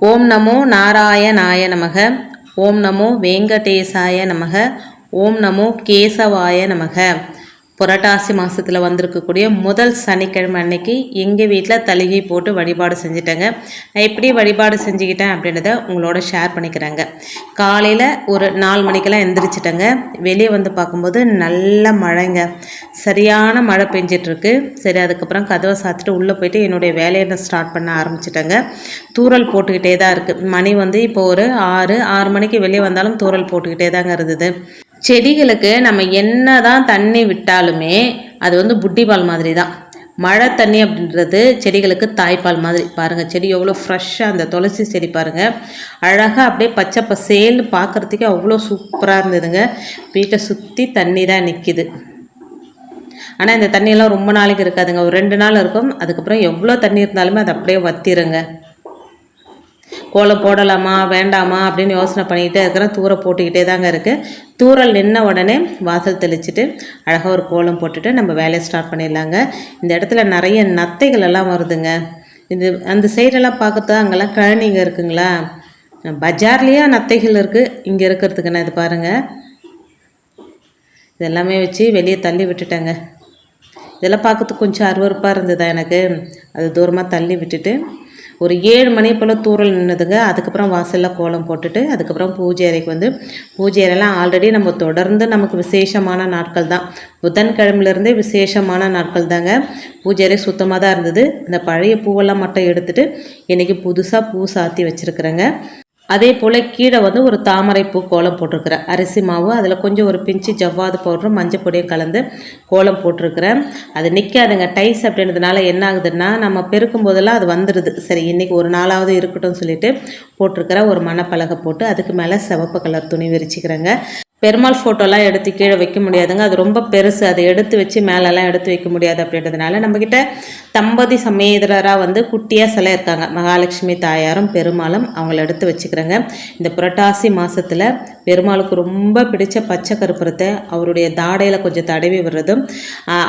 ஓம் நமோ நாராயணாய நமக. ஓம் நமோ வெங்கடேசாய நமக. ஓம் நமோ கேசவாய நமக. புரட்டாசி மாதத்தில் வந்திருக்கக்கூடிய முதல் சனிக்கிழமை அன்னைக்கு எங்கள் வீட்டில் தலிகை போட்டு வழிபாடு செஞ்சுட்டேங்க. நான் எப்படி வழிபாடு செஞ்சுக்கிட்டேன் அப்படின்றத உங்களோட ஷேர் பண்ணிக்கிறேங்க. காலையில் ஒரு நாலு மணிக்கெல்லாம் எந்திரிச்சிட்டேங்க. வெளியே வந்து பார்க்கும்போது நல்ல மழைங்க. சரியான மழை பெஞ்சிட்ருக்கு. சரி அதுக்கப்புறம் கதவை சாத்திட்டு உள்ளே போயிட்டு என்னுடைய வேலையை நான் ஸ்டார்ட் பண்ண ஆரம்பிச்சிட்டேங்க. தூறல் போட்டுக்கிட்டே தான் இருக்குது மணி வந்து இப்போ ஒரு ஆறு ஆறு மணிக்கு வெளியே வந்தாலும் தூறல் போட்டுக்கிட்டே தாங்க இருந்தது. செடிகளுக்கு நம்ம என்ன தான் தண்ணி விட்டாலுமே அது வந்து புட்டிபால் மாதிரி தான் மழை தண்ணி அப்படின்றது செடிகளுக்கு தாய்ப்பால் மாதிரி. பாருங்கள் செடி எவ்வளோ ஃப்ரெஷ்ஷாக அந்த துளசி செடி பாருங்கள் அழகாக அப்படியே பச்சை பசேல்னு பார்க்குறதுக்கே அவ்வளோ சூப்பராக இருந்ததுங்க. வீட்டை சுற்றி தண்ணி தான் நிற்கிது ஆனால் இந்த தண்ணியெல்லாம் ரொம்ப நாளைக்கு இருக்காதுங்க. ஒரு ரெண்டு நாள் இருக்கும். அதுக்கப்புறம் எவ்வளோ தண்ணி இருந்தாலுமே அது அப்படியே வத்திருங்க. கோலம் போடலாமா வேண்டாமா அப்படின்னு யோசனை பண்ணிக்கிட்டே இருக்கிறேன். தூரை போட்டுக்கிட்டே தாங்க இருக்குது தூரல் நின்ன உடனே வாசல் தெளிச்சுட்டு அழகாக ஒரு கோலம் போட்டுட்டு நம்ம வேலையை ஸ்டார்ட் பண்ணிடலாங்க. இந்த இடத்துல நிறைய நத்தைகள் எல்லாம் வருதுங்க. இது அந்த சைடெல்லாம் பார்க்கறது அங்கெல்லாம் கழனிங்க இருக்குங்களா? பஜார்லேயே நத்தைகள் இருக்குது இங்கே இருக்கிறதுக்குண்ணா இது பாருங்கள் இதெல்லாமே வச்சு வெளியே தள்ளி விட்டுட்டேங்க. இதெல்லாம் பார்க்கறதுக்கு கொஞ்சம் அருவறுப்பாக இருந்ததா எனக்கு. அது தூரமாக தள்ளி விட்டுட்டு ஒரு ஏழு மணி போல் தூரல் நின்றுதுங்க அதுக்கப்புறம் வாசலில் கோலம் போட்டுட்டு அதுக்கப்புறம் பூஜை அறைக்கு வந்து பூஜை அறையெல்லாம் ஆல்ரெடி நம்ம தொடர்ந்து நமக்கு விசேஷமான நாட்கள் தான். புதன்கிழமையிலேருந்தே விசேஷமான நாட்கள் தாங்க. பூஜை அறை சுத்தமாக தான் இருந்தது. இந்த பழைய பூவெல்லாம் மட்டும் எடுத்துகிட்டு இன்றைக்கி புதுசாக பூ சாத்தி வச்சுருக்குறேங்க. அதே போல் கீழே வந்து ஒரு தாமரை பூ கோலம் போட்டிருக்கிறேன் அரிசி மாவு அதில் கொஞ்சம் ஒரு பிஞ்சு ஜவ்வாது பவுடரும் மஞ்சள் பொடியும் கலந்து கோலம் போட்டிருக்கிறேன். அது நிற்காதுங்க டைஸ் அப்படின்றதுனால என்ன ஆகுதுன்னா நம்ம பெருக்கும் போதெல்லாம் அது வந்துடுது சரி இன்றைக்கி ஒரு நாளாவது இருக்கட்டும் சொல்லிட்டு போட்டிருக்கிறேன் ஒரு மணப்பலகை போட்டு அதுக்கு மேலே சிவப்பு கலர் துணி விரிச்சிக்கிறேங்க. பெருமாள் ஃபோட்டோலாம் எடுத்து கீழே வைக்க முடியாதுங்க. அது ரொம்ப பெருசு. அதை எடுத்து வச்சு மேலெல்லாம் எடுத்து வைக்க முடியாது அப்படின்றதுனால நம்மக்கிட்ட தம்பதி சமேதரராக வந்து குட்டியாக சிலை இருக்காங்க. மகாலட்சுமி தாயாரும் பெருமாளும் அவங்கள எடுத்து வச்சுக்கிறேங்க. இந்த புரட்டாசி மாதத்தில் பெருமாளுக்கு ரொம்ப பிடிச்ச பச்சை கருப்புறத்தை அவருடைய தாடையில் கொஞ்சம் தடவி விடுறதும்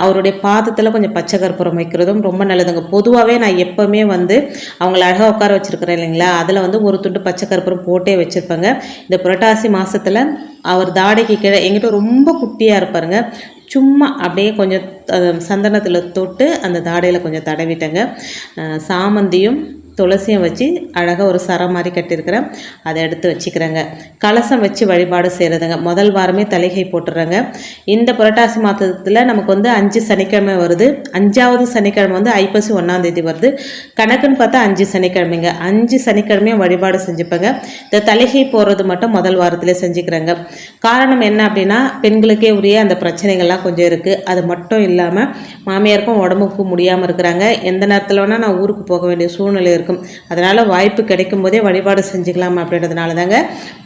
அவருடைய பாதத்தில் கொஞ்சம் பச்சை கருப்புரம் வைக்கிறதும் ரொம்ப நல்லதுங்க. பொதுவாகவே நான் எப்போவுமே வந்து அவங்கள அழகாக உட்கார வச்சுருக்கிறேன் இல்லைங்களா? அதில் வந்து ஒரு துண்டு பச்சை கருப்புரம் போட்டே வச்சுருப்பேங்க. இந்த புரட்டாசி மாதத்தில் அவர் தாடைக்கு கீழே எங்கிட்ட ரொம்ப குட்டியாக இருப்பாருங்க. சும்மா அப்படியே கொஞ்சம் சந்தனத்தில் தொட்டு அந்த தாடையில் கொஞ்சம் தடவிட்டேங்க. சாமந்தியும் துளசியும் வச்சு அழகாக ஒரு சரம் மாதிரி கட்டியிருக்கிறேன். அதை எடுத்து வச்சுக்கிறேங்க. கலசம் வச்சு வழிபாடு செய்கிறதுங்க முதல் வாரமே தலைகை போட்டுடுறேங்க இந்த புரட்டாசி மாதத்தில் நமக்கு வந்து அஞ்சு சனிக்கிழமை வருது. அஞ்சாவது சனிக்கிழமை வந்து ஐப்பசி ஒன்றாந்தேதி வருது. கணக்குன்னு பார்த்தா அஞ்சு சனிக்கிழமைங்க. அஞ்சு சனிக்கிழமையும் வழிபாடு செஞ்சுப்பேங்க. இந்த தலைகை போடுறது மட்டும் முதல் வாரத்திலே செஞ்சுக்கிறேங்க. காரணம் என்ன அப்படின்னா பெண்களுக்கே உரிய அந்த பிரச்சனைகள்லாம் கொஞ்சம் இருக்குது அது மட்டும் இல்லாமல் மாமியாருக்கும் உடம்புக்கு முடியாமல் இருக்கிறாங்க. எந்த நேரத்தில் வேணால் நான் ஊருக்கு போக வேண்டிய சூழ்நிலை இருக்குது இருக்கும். அதனால் வாய்ப்பு கிடைக்கும் போதே வழிபாடு செஞ்சுக்கலாம் அப்படின்றதுனால தாங்க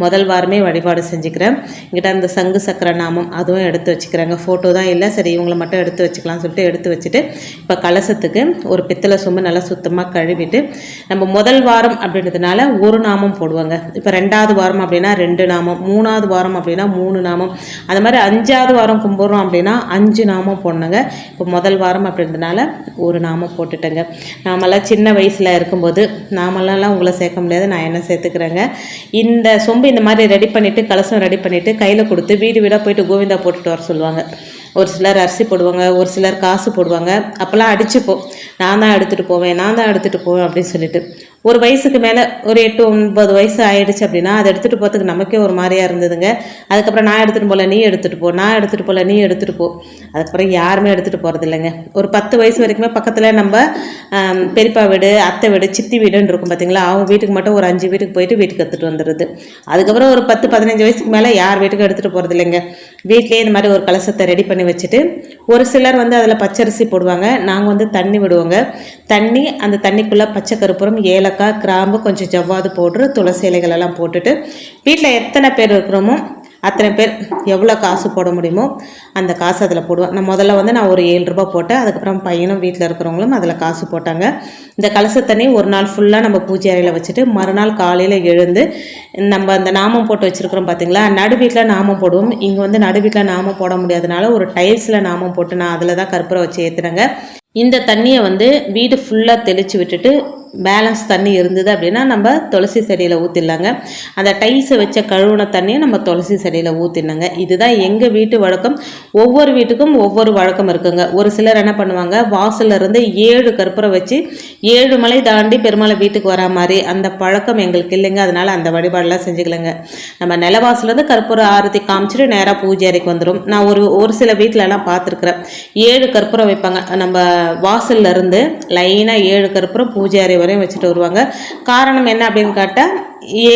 முதல் வாரமே வழிபாடு செஞ்சுக்கிறேன். இங்கிட்ட அந்த சங்கு சக்கர நாமம் அதுவும் எடுத்து வச்சுக்கிறாங்க. ஃபோட்டோ தான் இல்லை. சரி இவங்களை மட்டும் எடுத்து வச்சுக்கலாம்னு சொல்லிட்டு எடுத்து வச்சுட்டு இப்போ கலசத்துக்கு ஒரு பித்தளை சொம்பு நல்லா சுத்தமாக கழுவிட்டு நம்ம முதல் வாரம் அப்படின்றதுனால ஒரு நாமம் போடுவாங்க. இப்போ ரெண்டாவது வாரம் அப்படின்னா ரெண்டு நாமம் மூணாவது வாரம் அப்படின்னா மூணு நாமம். அந்த மாதிரி அஞ்சாவது வாரம் கும்பிட்றோம் அப்படின்னா அஞ்சு நாமம் போடணுங்க. இப்போ முதல் வாரம் அப்படின்றதுனால ஒரு நாமம் போட்டுட்டேங்க. நாமெல்லாம் சின்ன வயசில் இருக்கும்போது போது நாமெல்லாம் உங்களை சேர்க்க முடியாது. நான் என்ன சேர்த்துக்கிறேங்க? இந்த சொம்பு இந்த மாதிரி ரெடி பண்ணிவிட்டு கலசம் ரெடி பண்ணிவிட்டு கையில் கொடுத்து வீடு வீடாக போயிட்டு கோவிந்தா போட்டுட்டு வர சொல்லுவாங்க. ஒரு சிலர் அரிசி போடுவாங்க ஒரு சிலர் காசு போடுவாங்க. அப்போல்லாம் அடிச்சுப்போம். நான் தான் எடுத்துகிட்டு போவேன் நான் தான் எடுத்துகிட்டு போவேன் அப்படின்னு சொல்லிட்டு. ஒரு வயசுக்கு மேலே ஒரு எட்டு ஒன்பது வயசு ஆயிடுச்சு அப்படின்னா அதை எடுத்துகிட்டு போகிறதுக்கு நமக்கே ஒரு மாதிரியாக இருந்ததுங்க. அதுக்கப்புறம் நான் எடுத்துகிட்டு போகல நீ எடுத்துகிட்டு போ. நான் எடுத்துகிட்டு போகல நீ எடுத்துகிட்டு போ. அதுக்கப்புறம் யாருமே எடுத்துகிட்டு போகிறது இல்லைங்க. ஒரு பத்து வயசு வரைக்குமே பக்கத்தில் நம்ம பெரியப்பா வீடு அத்தை வீடு சித்தி வீடுன்னு இருக்கும் பார்த்தீங்களா அவங்க வீட்டுக்கு மட்டும் ஒரு அஞ்சு வீட்டுக்கு போயிட்டு வீட்டுக்கு எடுத்துகிட்டு வந்துடுது அதுக்கப்புறம் ஒரு பத்து பதினஞ்சு வயசுக்கு மேலே யார் வீட்டுக்கும் எடுத்துகிட்டு போகிறது இல்லைங்க. வீட்லேயே இந்த மாதிரி ஒரு கலசத்தை ரெடி பண்ணி வச்சுட்டு ஒரு சிலர் வந்து அதில் பச்சரிசி போடுவாங்க. நாங்கள் வந்து தண்ணி விடுவோங்க. தண்ணி அந்த தண்ணிக்குள்ளே பச்சை கருப்புறம் கருப்புரம் ஏலக்காய் கிராம்பு கொஞ்சம் ஜவ்வாது போட்டு துளசி இலைகள் எல்லாம் போட்டுட்டு வீட்டில் எத்தனை பேர் இருக்கிறோமோ அத்தனை பேர் எவ்வளோ காசு போட முடியுமோ அந்த காசு அதில் போடுவேன் நான் முதல்ல வந்து நான் ஒரு ஏழு ரூபா போட்டேன். அதுக்கப்புறம் பையனும் வீட்டில் இருக்கிறவங்களும் அதில் காசு போட்டாங்க. இந்த கலச தண்ணி ஒரு நாள் ஃபுல்லாக நம்ம பூஜை அறையில் வச்சுட்டு மறுநாள் காலையில் எழுந்து நம்ம அந்த நாமம் போட்டு வச்சுருக்கிறோம் பார்த்தீங்களா நடு வீட்டில் நாமம் போடுவோம். இங்கே வந்து நடு வீட்டில் நாமம் போட முடியாதனால ஒரு டைல்ஸில் நாமம் போட்டு நான் அதில் தான் கற்பூரை வச்சு ஏற்றுனேங்க இந்த தண்ணியை வந்து வீடு ஃபுல்லாக தெளித்து விட்டுட்டு பேலன்ஸ் தண்ணி இருந்தது அப்படின்னா நம்ம துளசி செடியில் ஊற்றிடலாங்க அந்த டைல்ஸை வச்ச கழுவுன தண்ணியை நம்ம துளசி செடியில் ஊற்றிடணுங்க இதுதான் எங்கள் வீட்டு வழக்கம். ஒவ்வொரு வீட்டுக்கும் ஒவ்வொரு வழக்கம் இருக்குங்க. ஒரு சிலர் என்ன பண்ணுவாங்க? வாசல்ல இருந்து ஏழு கற்பூரம் வச்சு ஏழு மலை தாண்டி பெருமாளை வீட்டுக்கு வரா மாதிரி அந்த பழக்கம் எங்களுக்கு இல்லைங்க. அதனால் அந்த வழிபாடெல்லாம் செஞ்சுக்கலங்க. நம்ம நிலவாசலேருந்து கற்பூரம் ஆரத்தி காமிச்சிட்டு நேராக பூஜை அறைக்கு வந்துடும் நான் ஒரு ஒரு சில வீட்டிலலாம் பார்த்துருக்குறேன். ஏழு கற்பூரம் வைப்பாங்க. நம்ம வாசல்ல இருந்து லைனாக ஏழு கற்பூரம் பூஜை அறை வரையும் வச்சுட்டு வருவாங்க. காரணம் என்ன அப்படின்னு கேட்டால்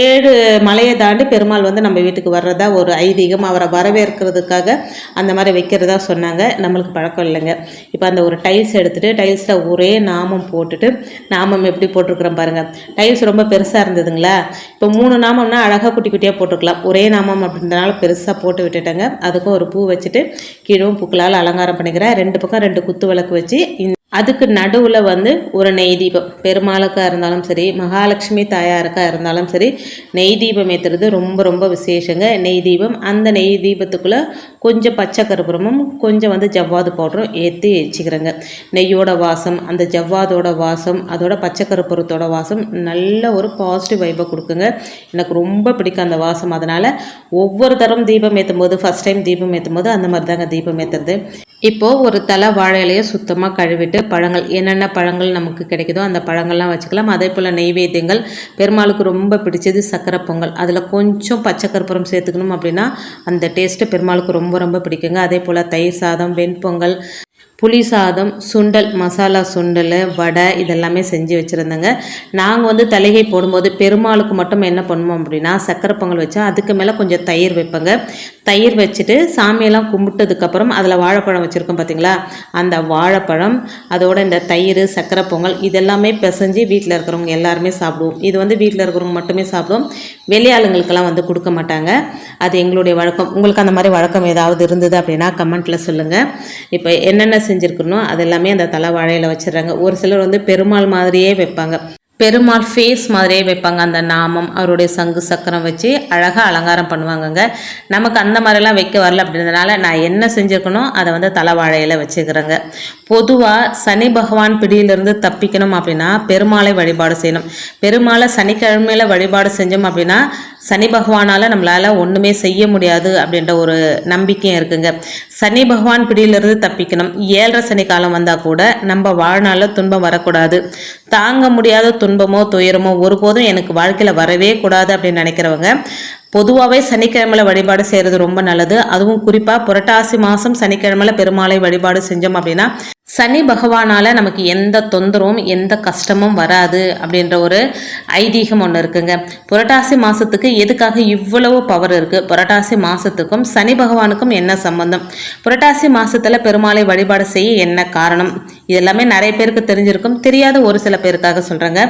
ஏழு மலையை தாண்டி பெருமாள் வந்து நம்ம வீட்டுக்கு வர்றதா ஒரு ஐதீகம். அவரை வரவேற்கிறதுக்காக அந்த மாதிரி வைக்கிறதா சொன்னாங்க. நம்மளுக்கு பழக்கம் இல்லைங்க. இப்போ அந்த ஒரு டைல்ஸ் எடுத்துகிட்டு டைல்ஸில் ஒரே நாமம் போட்டுட்டு நாமம் எப்படி போட்டிருக்கிறோம் பாருங்கள் டைல்ஸ் ரொம்ப பெருசாக இருந்ததுங்களா? இப்போ மூணு நாமம்னா அழகாக குட்டி குட்டியாக போட்டுக்கலாம் ஒரே நாமம் அப்படின்றனால பெருசாக போட்டு விட்டுட்டேங்க. அதுக்கும் ஒரு பூ வச்சுட்டு கீழும் பூக்களால் அலங்காரம் பண்ணிக்கிறேன். ரெண்டு பக்கம் ரெண்டு குத்து விளக்கு வச்சு அதுக்கு நடுவில் வந்து ஒரு நெய் தீபம். பெருமாளுக்காக இருந்தாலும் சரி மகாலட்சுமி தாயாருக்காக இருந்தாலும் சரி நெய் தீபம் ஏற்றுறது ரொம்ப ரொம்ப விசேஷங்க. நெய் தீபம் அந்த நெய் தீபத்துக்குள்ளே கொஞ்சம் பச்சை கருப்புரமும் கொஞ்சம் வந்து ஜவ்வாது பவுடரும் ஏற்றி வச்சுக்கிறேங்க. நெய்யோட வாசம் அந்த ஜவ்வாதோட வாசம் அதோட பச்சை கருப்புரத்தோட வாசம் நல்ல ஒரு பாசிட்டிவ் வைப்பை கொடுக்குங்க. எனக்கு ரொம்ப பிடிக்கும் அந்த வாசம். அதனால் ஒவ்வொரு தரம் தீபம் ஏற்றும் போது ஃபஸ்ட் டைம் தீபம் ஏற்றும் போது அந்த மாதிரி தாங்க தீபம் ஏற்றுறது இப்போது ஒரு தலை வாழை இலையை சுத்தமாக கழுவிட்டு பழங்கள் என்னென்ன பழங்கள் நமக்கு கிடைக்குதோ அந்த பழங்கள்லாம் வச்சுக்கலாம். அதே போல் நெய்வேத்தியங்கள் பெருமாளுக்கு ரொம்ப பிடிச்சது சக்கரை பொங்கல். அதில் கொஞ்சம் பச்சை கற்பூரம் சேர்த்துக்கணும் அப்படின்னா அந்த டேஸ்ட்டு பெருமாளுக்கு ரொம்ப ரொம்ப பிடிக்குங்க. அதே போல் தயிர் சாதம் வெண்பொங்கல் புளி சாதம் சுண்டல் மசாலா சுண்டல் வடை இதெல்லாமே செஞ்சு வச்சுருந்தேங்க. நாங்கள் வந்து தலைகை போடும்போது பெருமாளுக்கு மட்டும் என்ன பண்ணுவோம் அப்படின்னா சக்கரை பொங்கல் வச்சா அதுக்கு மேலே கொஞ்சம் தயிர் வைப்பேங்க. தயிர் வச்சுட்டு சாமியெல்லாம் கும்பிட்டதுக்கப்புறம் அதில் வாழைப்பழம் வச்சுருக்கோம் பார்த்தீங்களா அந்த வாழைப்பழம் அதோட இந்த தயிர் சக்கரை பொங்கல் இதெல்லாமே பிசைஞ்சு வீட்டில் இருக்கிறவங்க எல்லாருமே சாப்பிடுவோம். இது வந்து வீட்டில் இருக்கிறவங்க மட்டுமே சாப்பிடுவோம் வெளியாளுங்களுக்கெல்லாம் வந்து கொடுக்க மாட்டாங்க. அது எங்களுடைய வழக்கம். உங்களுக்கு அந்த மாதிரி வழக்கம் ஏதாவது இருந்தது அப்படின்னா கமெண்ட்டில் சொல்லுங்கள் இப்போ என்னென்ன செஞ்சுருக்கணும் அது எல்லாமே அந்த தலை வாழையில் வச்சிடுறாங்க. ஒரு சிலர் வந்து பெருமாள் மாதிரியே வைப்பாங்க. பெருமாள் ஃபேஸ் மாதிரியே வைப்பாங்க. அந்த நாமம் அவருடைய சங்கு சக்கரம் வச்சு அழகாக அலங்காரம் பண்ணுவாங்கங்க. நமக்கு அந்த மாதிரிலாம் வைக்க வரல அப்படின்றதுனால நான் என்ன செஞ்சுருக்கணும் அதை வந்து தலைவாழையில் வச்சுக்கிறேங்க. பொதுவாக சனி பகவான் பிடியிலிருந்து தப்பிக்கணும் அப்படின்னா பெருமாளை வழிபாடு செய்யணும். பெருமாளை சனிக்கிழமையில் வழிபாடு செஞ்சோம் அப்படின்னா சனி பகவானால் நம்மளால் ஒன்றுமே செய்ய முடியாது அப்படின்ற ஒரு நம்பிக்கையும் இருக்குங்க. சனி பகவான் பிடியிலிருந்து தப்பிக்கணும். ஏழரை சனி காலம் வந்தால் கூட நம்ம வாழ்நாளில் துன்பம் வரக்கூடாது. தாங்க முடியாத துன்பமோ துயரமோ ஒருபோதும் எனக்கு வாழ்க்கையில் வரவே கூடாது அப்படின்னு நினைக்கிறவங்க பொதுவாகவே சனிக்கிழமையில வழிபாடு செய்கிறது ரொம்ப நல்லது. அதுவும் குறிப்பாக புரட்டாசி மாதம் சனிக்கிழமையில பெருமாளை வழிபாடு செஞ்சோம் அப்படின்னா சனி பகவானால் நமக்கு எந்த தொந்தரவும் எந்த கஷ்டமும் வராது அப்படின்ற ஒரு ஐதீகம் ஒன்று இருக்குங்க. புரட்டாசி மாதத்துக்கு எதுக்காக இவ்வளவு பவர் இருக்குது புரட்டாசி மாதத்துக்கும் சனி பகவானுக்கும் என்ன சம்பந்தம்? புரட்டாசி மாதத்தில் பெருமாளை வழிபாடு செய்ய என்ன காரணம்? இது எல்லாமே நிறைய பேருக்கு தெரிஞ்சிருக்கும். தெரியாத ஒரு சில பேருக்காக சொல்கிறேங்க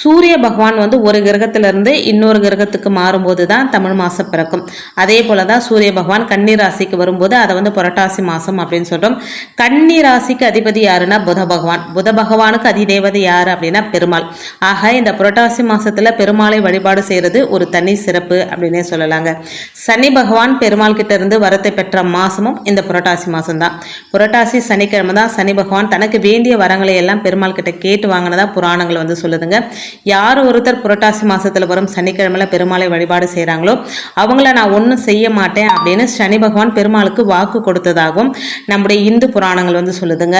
சூரிய பகவான் வந்து ஒரு கிரகத்திலிருந்து இன்னொரு கிரகத்துக்கு மாறும்போது தான் தமிழ் மாதம் பிறக்கும். அதே போல தான் சூரிய பகவான் கன்னி ராசிக்கு வரும்போது அதை வந்து புரட்டாசி மாதம் அப்படின்னு சொல்கிறோம் கன்னி ராசிக்கு அதிபதி யாருன்னா புத பகவான். புத பகவானுக்கு அதிதேவதை யார் அப்படின்னா பெருமாள். ஆக இந்த புரட்டாசி மாதத்தில் பெருமாளை வழிபாடு செய்யறது ஒரு தனி சிறப்பு அப்படின்னே சொல்லலாங்க. சனி பகவான் பெருமாள் கிட்ட இருந்து வரத்தை பெற்ற மாசமும் இந்த புரட்டாசி மாசம் தான் புரட்டாசி சனிக்கிழமை தான் சனி பகவான் தனக்கு வேண்டிய வரங்களை எல்லாம் பெருமாள் கிட்ட கேட்டு வாங்கினதா புராணங்கள் வந்து சொல்லுதுங்க. யார் ஒருத்தர் புரட்டாசி மாதத்தில் வரும் சனிக்கிழமையில் பெருமாளை வழிபாடு செய்கிறாங்களோ அவங்கள நான் ஒன்றும் செய்ய மாட்டேன் அப்படின்னு சனி பகவான் பெருமாளுக்கு வாக்கு கொடுத்ததாகவும் நம்முடைய இந்து புராணங்கள் வந்து சொல்லுதுங்க.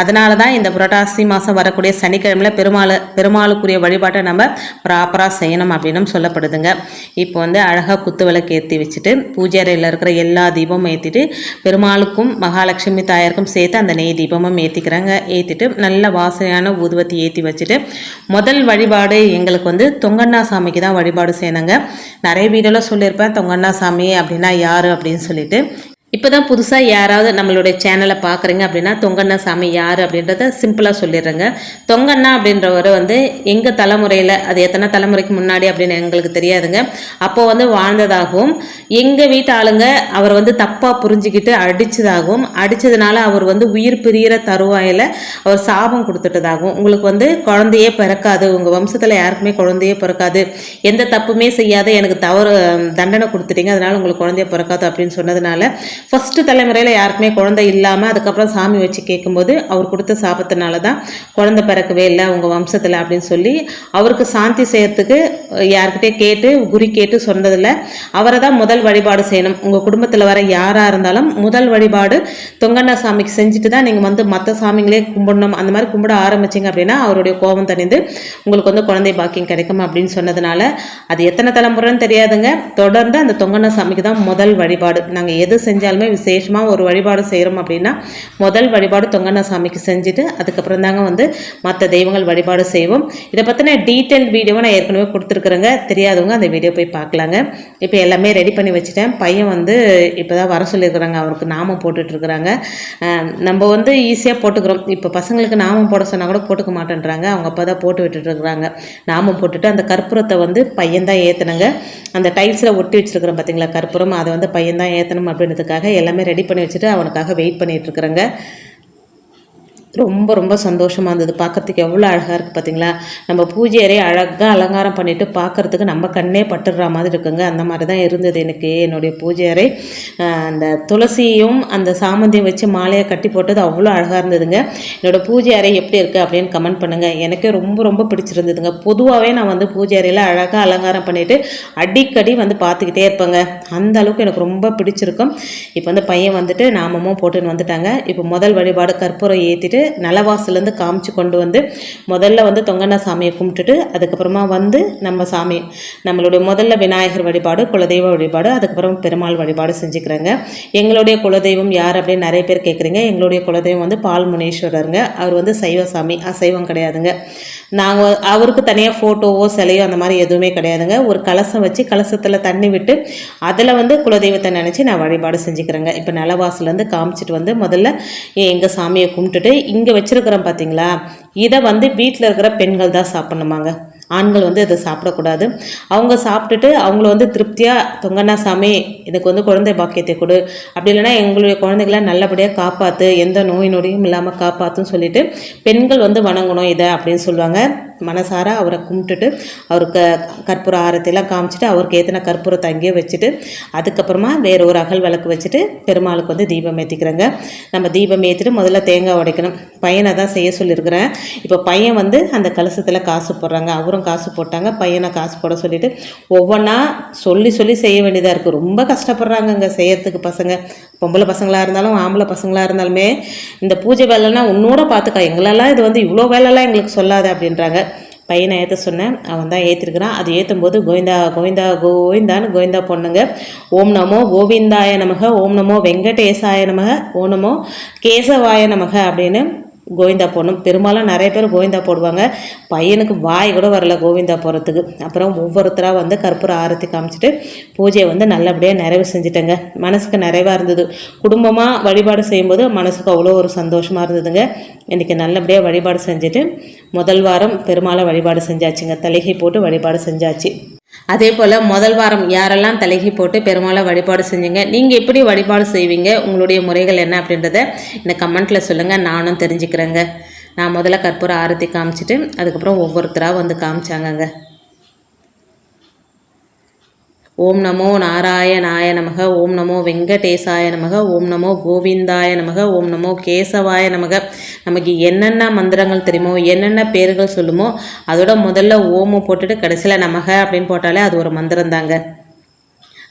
அதனால தான் இந்த புரட்டாசி மாதம் வரக்கூடிய சனிக்கிழமையில் பெருமாள் பெருமாளுக்குரிய வழிபாட்டை நம்ம ப்ராப்பராக செய்யணும் அப்படின்னு சொல்லப்படுதுங்க. இப்போ வந்து அழகாக குத்து விளக்கு ஏற்றி வச்சுட்டு பூஜை அறையில் இருக்கிற எல்லா தீபமும் ஏற்றிட்டு பெருமாளுக்கும் மகாலட்சுமி தாயாருக்கும் சேர்த்து அந்த நெய் தீபமும் ஏற்றிக்கிறாங்க ஏற்றிட்டு நல்ல வாசனையான ஊதுவத்தி ஏற்றி வச்சுட்டு முதல் வழிபாடு எங்களுக்கு வந்து தொங்கண்ணா சாமிக்கு தான் வழிபாடு செய்யணுங்க. நிறைய வீடியோவில் சொல்லியிருப்பேன். தொங்கண்ணா சாமி அப்படின்னா யார் அப்படின்னு சொல்லிட்டு இப்போ தான் புதுசாக யாராவது நம்மளுடைய சேனலை பார்க்குறீங்க அப்படின்னா தொங்கண்ணா சாமி யார் அப்படின்றத சிம்பிளாக சொல்லிடுறேங்க. தொங்கண்ணா அப்படின்றவர் வந்து எங்கள் தலைமுறையில் அது எத்தனை தலைமுறைக்கு முன்னாடி அப்படின்னு எங்களுக்கு தெரியாதுங்க. அப்போ வந்து வாழ்ந்ததாகவும் எங்கள் வீட்டு ஆளுங்க அவர் வந்து தப்பாக புரிஞ்சுக்கிட்டு அடித்ததாகவும் அடித்ததுனால அவர் வந்து உயிர் பிரியிற தருவாயில் அவர் சாபம் கொடுத்துட்டதாகவும் உங்களுக்கு வந்து குழந்தையே பிறக்காது உங்கள் வம்சத்தில் யாருக்குமே குழந்தையே பிறக்காது எந்த தப்புமே செய்யாத எனக்கு தவறு தண்டனை கொடுத்துட்டீங்க அதனால் உங்களுக்கு குழந்தைய பிறக்காது அப்படின்னு சொன்னதுனால ஃபஸ்ட்டு தலைமுறையில் யாருக்குமே குழந்தை இல்லாமல் அதுக்கப்புறம் சாமி வச்சு கேட்கும்போது அவர் கொடுத்த சாபத்தினால தான் குழந்தை பிறக்கவே இல்லை உங்கள் வம்சத்தில் அப்படின்னு சொல்லி அவருக்கு சாந்தி செய்யறதுக்கு யார்கிட்டயே கேட்டு குறி கேட்டு சொன்னதில்ல. அவரை தான் முதல் வழிபாடு செய்யணும். உங்கள் குடும்பத்தில் வர யாராக இருந்தாலும் முதல் வழிபாடு தொங்கண்ணா சாமிக்கு செஞ்சுட்டு தான் நீங்கள் வந்து மற்ற சாமிங்களே கும்பிடணும். அந்த மாதிரி கும்பிட ஆரம்பிச்சிங்க அப்படின்னா அவருடைய கோபம் தணிந்து உங்களுக்கு வந்து குழந்தை பாக்கியம் கிடைக்கும் அப்படின்னு சொன்னதுனால அது எத்தனை தலைமுறைன்னு தெரியாதுங்க. தொடர்ந்து அந்த தொங்கண்ணா சாமிக்கு தான் முதல் வழிபாடு. நாங்கள் எது செஞ்சால் விசேஷமாக ஒரு வழிபாடு செய்கிறோம் அப்படின்னா முதல் வழிபாடு தொங்கண்ணா சாமிக்கு செஞ்சுட்டு அதுக்கப்புறம் தாங்க வந்து மற்ற தெய்வங்கள் வழிபாடு செய்வோம். இதை பற்றின டீட்டெயில் வீடியோவை நான் ஏற்கனவே கொடுத்துருக்குறேங்க. தெரியாதவங்க அந்த வீடியோ போய் பார்க்கலாங்க. இப்போ எல்லாமே ரெடி பண்ணி வச்சுட்டேன். பையன் வந்து இப்போ தான் வர சொல்லியிருக்கிறாங்க. அவருக்கு நாமம் போட்டுட்ருக்குறாங்க. நம்ம வந்து ஈஸியாக போட்டுக்கிறோம். இப்போ பசங்களுக்கு நாமம் போட சொன்னால் கூட போட்டுக்க மாட்டேன்றாங்க. அவங்க அப்போ தான் போட்டு விட்டுட்டுருக்குறாங்க நாமம் போட்டுட்டு அந்த கற்பூரத்தை வந்து பையன் தான் ஏற்றுனுங்க அந்த டைல்ஸில் ஒட்டி வச்சுருக்குறோம் பார்த்தீங்களா கற்பூரம். அதை வந்து பையன் தான் ஏற்றணும் அப்படின்றதுக்காக எல்லாமே ரெடி பண்ணி வச்சுட்டு அவனுக்காக வெயிட் பண்ணிகிட்ருக்குறேங்க ரொம்ப ரொம்ப சந்தோஷமாக இருந்தது. பார்க்குறதுக்கு எவ்வளோ அழகாக இருக்குது பார்த்தீங்களா நம்ம பூஜை அறையை அழகாக அலங்காரம் பண்ணிவிட்டு பார்க்குறதுக்கு நம்ம கண்ணே பட்டுடுற மாதிரி இருக்குங்க. அந்த மாதிரி தான் இருந்தது எனக்கு என்னுடைய பூஜை அறை அந்த துளசியும் அந்த சாமந்தியும் வச்சு மாலையை கட்டி போட்டது அவ்வளோ அழகாக இருந்ததுங்க. என்னோடய பூஜை அறை எப்படி இருக்குது அப்படின்னு கமெண்ட் பண்ணுங்கள் எனக்கே ரொம்ப ரொம்ப பிடிச்சிருந்ததுங்க. பொதுவாகவே நான் வந்து பூஜை அறையில் அழகாக அலங்காரம் பண்ணிவிட்டு அடிக்கடி வந்து பார்த்துக்கிட்டே இருப்பேங்க. அந்த அளவுக்கு எனக்கு ரொம்ப பிடிச்சிருக்கும். இப்போ வந்து பையன் வந்துட்டு நாமமும் போட்டுன்னு வந்துட்டாங்க. இப்போ முதல் வழிபாடு கற்பூரம் ஏற்றிட்டு நிலவாசலேருந்து காமிச்சு கொண்டு வந்து முதல்ல வந்து தொங்கண்ணா சாமியை கும்பிட்டுட்டு அதுக்கப்புறமா வந்து நம்ம சாமி நம்மளுடைய முதல்ல விநாயகர் வழிபாடு குலதெய்வ வழிபாடு அதுக்கப்புறம் பெருமாள் வழிபாடு செஞ்சுக்கிறாங்க. எங்களுடைய குலதெய்வம் யார் அப்படின்னு நிறைய பேர் கேட்குறீங்க. எங்களுடைய குலதெய்வம் வந்து பால் முனீஸ்வரருங்க அவர் வந்து சைவ சாமி அசைவம் கிடையாதுங்க. நாங்கள் அவருக்கு தனியாக ஃபோட்டோவோ சிலையோ அந்த மாதிரி எதுவுமே கிடையாதுங்க. ஒரு கலசம் வச்சு கலசத்தில் தண்ணி விட்டு அதில் வந்து குலதெய்வத்தை நினச்சி நான் வழிபாடு செஞ்சுக்கிறேங்க. இப்போ நலவாசலேருந்து காமிச்சிட்டு வந்து முதல்ல எங்கள் சாமியை கும்பிட்டுட்டு இங்கே வச்சுருக்கிறோம் பார்த்தீங்களா இதை வந்து வீட்டில் இருக்கிற பெண்கள் தான் சாப்பிட்ணுமாங்க. ஆண்கள் வந்து இதை சாப்பிடக்கூடாது. அவங்க சாப்பிட்டுட்டு அவங்கள வந்து திருப்தியாக தொங்கண்ணா சாமி எனக்கு வந்து குழந்தை பாக்கியத்தை கொடு. அப்படி இல்லைன்னா எங்களுடைய குழந்தைகளை நல்லபடியாக காப்பாற்று எந்த நோய் நொடியும் இல்லாமல் காப்பாற்றுன்னு சொல்லிட்டு பெண்கள் வந்து வணங்கணும் இதை அப்படின்னு சொல்லுவாங்க. மனசார அவரை கும்பிட்டுட்டு அவருக்கு கற்பூர ஆரத்தையெல்லாம் காமிச்சிட்டு அவருக்கு ஏற்றின கற்பூரத்தை அங்கேயே வச்சுட்டு அதுக்கப்புறமா வேறு ஒரு அகல் விளக்கு வச்சுட்டு பெருமாளுக்கு வந்து தீபம் ஏற்றிக்கிறேங்க நம்ம தீபம் ஏற்றிட்டு முதல்ல தேங்காய் உடைக்கணும். பையனை தான் செய்ய சொல்லியிருக்கிறேன். இப்போ பையன் வந்து அந்த கலசத்தில் காசு போடுறாங்க. அவரும் காசு போட்டாங்க. பையனை காசு போட சொல்லிவிட்டு ஒவ்வொன்றா சொல்லி சொல்லி செய்ய வேண்டியதாக இருக்குது ரொம்ப கஷ்டப்படுறாங்கங்க செய்யறதுக்கு பசங்க. பொம்பளை பசங்களாக இருந்தாலும் ஆம்பளை பசங்களாக இருந்தாலுமே இந்த பூஜை வேலைன்னா உன்னோட பார்த்துக்கா எங்களெல்லாம் இது வந்து இவ்வளோ வேலைலாம் எங்களுக்கு சொல்லாத அப்படின்றாங்க. பையனை ஏற்ற சொன்னேன். அவன் தான் ஏற்றிருக்கிறான் அது ஏற்றும் போது கோவிந்தா கோவிந்தா கோவிந்தான்னு கோவிந்தா பொண்ணுங்க. ஓம் நமோ கோவிந்தாய நமக ஓம் நமோ வெங்கடேசாய நமக ஓம் நமோ கேசவாய நமக அப்படின்னு கோவிந்தா போடணும். பெரும்பாலும் நிறைய பேர் கோவிந்தா போடுவாங்க. பையனுக்கு வாய் கூட வரல கோவிந்தா போடுறதுக்கு. அப்புறம் ஒவ்வொருத்தராக வந்து கற்பூர ஆரத்தி காமிச்சிட்டு பூஜையை வந்து நல்லபடியாக நிறைவு செஞ்சுட்டேங்க. மனசுக்கு நிறைவாக இருந்தது. குடும்பமாக வழிபாடு செய்யும்போது மனசுக்கு அவ்வளோ ஒரு சந்தோஷமாக இருந்ததுங்க. இன்றைக்கி நல்லபடியாக வழிபாடு செஞ்சுட்டு முதல் வாரம் பெருமாளை வழிபாடு செஞ்சாச்சுங்க. தலைகை போட்டு வழிபாடு செஞ்சாச்சு. அதே போல் முதல் வாரம் யாரெல்லாம் தலைகி போட்டு பெருமாளை வழிபாடு செஞ்சீங்க? நீங்கள் எப்படி வழிபாடு செய்வீங்க? உங்களுடைய முறைகள் என்ன அப்படின்றத இந்த கமெண்ட்டில் சொல்லுங்கள் நானும் தெரிஞ்சுக்கிறேங்க. நான் முதல்ல கற்பூர ஆரத்தி காமிச்சிட்டு அதுக்கப்புறம் ஒவ்வொருத்தராக வந்து காமிச்சாங்கங்க. ஓம் நமோ நாராயணாய நமக ஓம் நமோ வெங்கடேசாய நமக ஓம் நமோ கோவிந்தாய நமக ஓம் நமோ கேசவாய நமக. நமக்கு என்னென்ன மந்திரங்கள் தெரியுமோ என்னென்ன பேர்கள் சொல்லுமோ அதோட முதல்ல ஓமம் போட்டுட்டு கடைசியில் நமக அப்படின்னு போட்டாலே அது ஒரு மந்திரம் தாங்க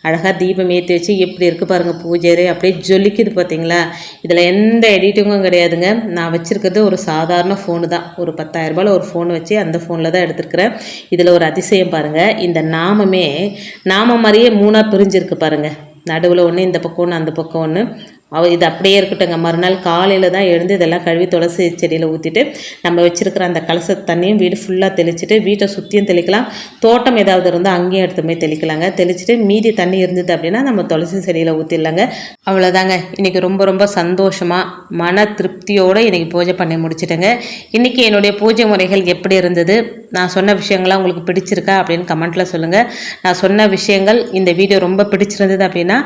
அழகாக தீபம் ஏற்றி வச்சு எப்படி இருக்குது பாருங்கள் பூஜை அப்படியே ஜொலிக்குது பார்த்தீங்களா இதில் எந்த எடிட்டிங்கும் கிடையாதுங்க. நான் வச்சுருக்கிறது ஒரு சாதாரண ஃபோனு தான். ஒரு பத்தாயிரரூபாயில் ஒரு ஃபோன் வச்சு அந்த ஃபோனில் தான் எடுத்துருக்கிறேன். இதில் ஒரு அதிசயம் பாருங்கள் இந்த நாமமே நாம மாதிரியே மூணாக பிரிஞ்சிருக்கு பாருங்கள் நடுவில் ஒன்று இந்த பக்கம் ஒன்று அந்த பக்கம் ஒன்று அவ இது அப்படியே இருக்கட்டுங்க மறுநாள் காலையில் தான் எழுந்து இதெல்லாம் கழுவி துளசி செடியில் ஊற்றிட்டு நம்ம வச்சுருக்கிற அந்த கலச தண்ணியும் வீடு ஃபுல்லாக தெளிச்சுட்டு வீட்டை சுற்றியும் தெளிக்கலாம். தோட்டம் ஏதாவது இருந்தால் அங்கேயும் எடுத்து போய் தெளிக்கலாங்க. தெளிச்சிட்டு மீதி தண்ணி இருந்தது அப்படின்னா நம்ம துளசி செடியில் ஊற்றிடலாங்க அவ்வளோதாங்க இன்றைக்கி ரொம்ப ரொம்ப சந்தோஷமாக மன திருப்தியோடு இன்றைக்கி பூஜை பண்ணி முடிச்சிட்டேங்க. இன்றைக்கி என்னுடைய பூஜை முறைகள் எப்படி இருந்தது? நான் சொன்ன விஷயங்கள்லாம் உங்களுக்கு பிடிச்சிருக்கா அப்படின்னு கமெண்ட்டில் சொல்லுங்கள் நான் சொன்ன விஷயங்கள் இந்த வீடியோ ரொம்ப பிடிச்சிருந்தது அப்படின்னா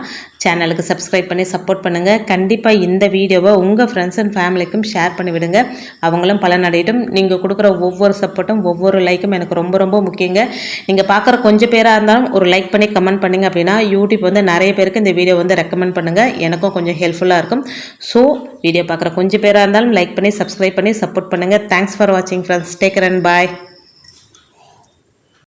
சேனலுக்கு சப்ஸ்கிரைப் பண்ணி சப்போர்ட் பண்ணுங்கள் கண்டிப்பாக இந்த வீடியோவை உங்கள் ஃப்ரெண்ட்ஸ் அண்ட் ஃபேமிலிக்கும் ஷேர் பண்ணிவிடுங்க அவங்களும் பலனடையட்டும். நீங்கள் கொடுக்குற ஒவ்வொரு சப்போர்ட்டும் ஒவ்வொரு லைக்கும் எனக்கு ரொம்ப ரொம்ப முக்கியங்க. நீங்கள் பார்க்குற கொஞ்சம் பேராக இருந்தாலும் ஒரு லைக் பண்ணி கமெண்ட் பண்ணிங்க அப்படின்னா யூடியூப் வந்து நிறைய பேருக்கு இந்த வீடியோ வந்து ரெக்கமெண்ட் பண்ணுங்கள் எனக்கும் கொஞ்சம் ஹெல்ப்ஃபுல்லாக இருக்கும். ஸோ வீடியோ பார்க்குற கொஞ்சம் பேராக இருந்தாலும் லைக் பண்ணி சப்ஸ்கிரைப் பண்ணி சப்போர்ட் பண்ணுங்கள் தேங்க்ஸ் ஃபார் வாட்சிங் ஃப்ரெண்ட்ஸ் டேக் அண்ட் பாய்